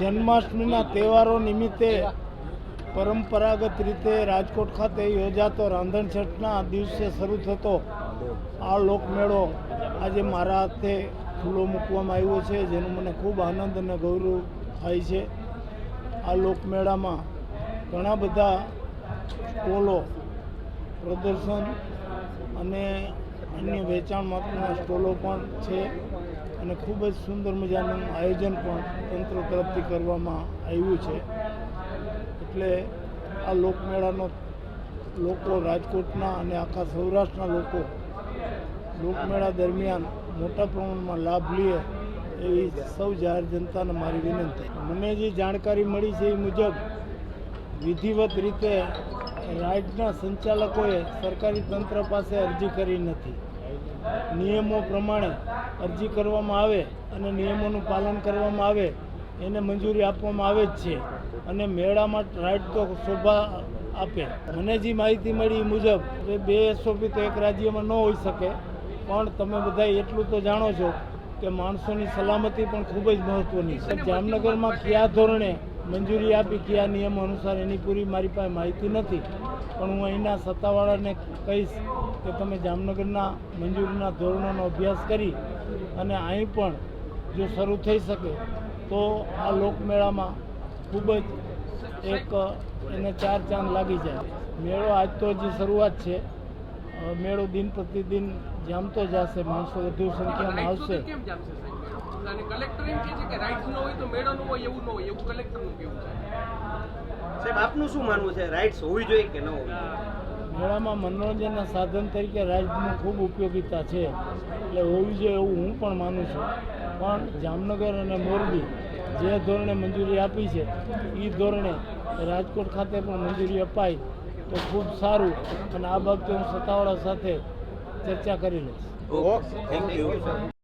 જન્માષ્ટમીના તહેવારો નિમિત્તે પરંપરાગત રીતે રાજકોટ ખાતે યોજાતો રાંધણછઠના દિવસે શરૂ થતો આ લોકમેળો આજે મારા હાથે ખુલ્લો મૂકવામાં આવ્યો છે, જેનો મને ખૂબ આનંદ અને ગૌરવ થાય છે. આ લોકમેળામાં ઘણા બધા સ્ટોલો પ્રદર્શન અને અન્ય વેચાણ માટેના સ્ટોલો પણ છે અને ખૂબ જ સુંદર મજાનું આયોજન પણ તંત્ર તરફથી કરવામાં આવ્યું છે. એટલે આ લોકમેળાનો લોકો રાજકોટના અને આખા સૌરાષ્ટ્રના લોકો લોકમેળા દરમિયાન મોટા પ્રમાણમાં લાભ લે એવી સૌ જાહેર જનતાને મારી વિનંતી. મને જે જાણકારી મળી છે એ મુજબ વિધિવત રીતે રાઇડના સંચાલકોએ સરકારી તંત્ર પાસે અરજી કરી નથી. નિયમો પ્રમાણે અરજી કરવામાં આવે અને નિયમોનું પાલન કરવામાં આવે, એને મંજૂરી આપવામાં આવે જ છે અને મેળામાં રાઇડ તો શોભા આપે. મને જે માહિતી મળી મુજબ બે એસઓપી તો એક રાજ્યમાં ન હોઈ શકે, પણ તમે બધા એટલું તો જાણો છો કે માણસોની સલામતી પણ ખૂબ જ મહત્ત્વની છે. જામનગરમાં કયા ધોરણે મંજૂરી આપી કયા નિયમો અનુસાર એની પૂરી મારી પાસે માહિતી નથી. પણ હું અહીંના સત્તાવાળાને કહીશ કે તમે જામનગરના મંજૂરીના ધોરણોનો અભ્યાસ કરી અને અહીં પણ જો શરૂ થઈ શકે તો આ લોકમેળામાં ખૂબ જ એક એને ચાર ચાંદ લાગી જાય. મેળો આજ તો હજી શરૂઆત છે. મેળો દિન પ્રતિદિન જામતો જશે માણસો વધુ સંખ્યામાં આવશે. કહે છે કે રાઇટ્સ ન હોય તો મેળો ન હોય એવું ન હોય એવું કલેક્ટરનું કેવું છે? સાહેબ આપનું શું માનવું છે? રાઇટ્સ હોવી જોઈએ કે ન હોવી મેળામાં મનોરંજનના સાધન તરીકે રાજની ખૂબ ઉપયોગીતા છે. એટલે હોવી જોઈએ એવું હું પણ માનું છું. પણ જામનગર અને મોરબી જે ધોરણે મંજૂરી આપી છે એ ધોરણે રાજકોટ ખાતે પણ મંજૂરી અપાય તો ખૂબ સારું અને આ બાબતે હું સત્તાવાળા સાથે ચર્ચા કરી લઈશ. Okay thank you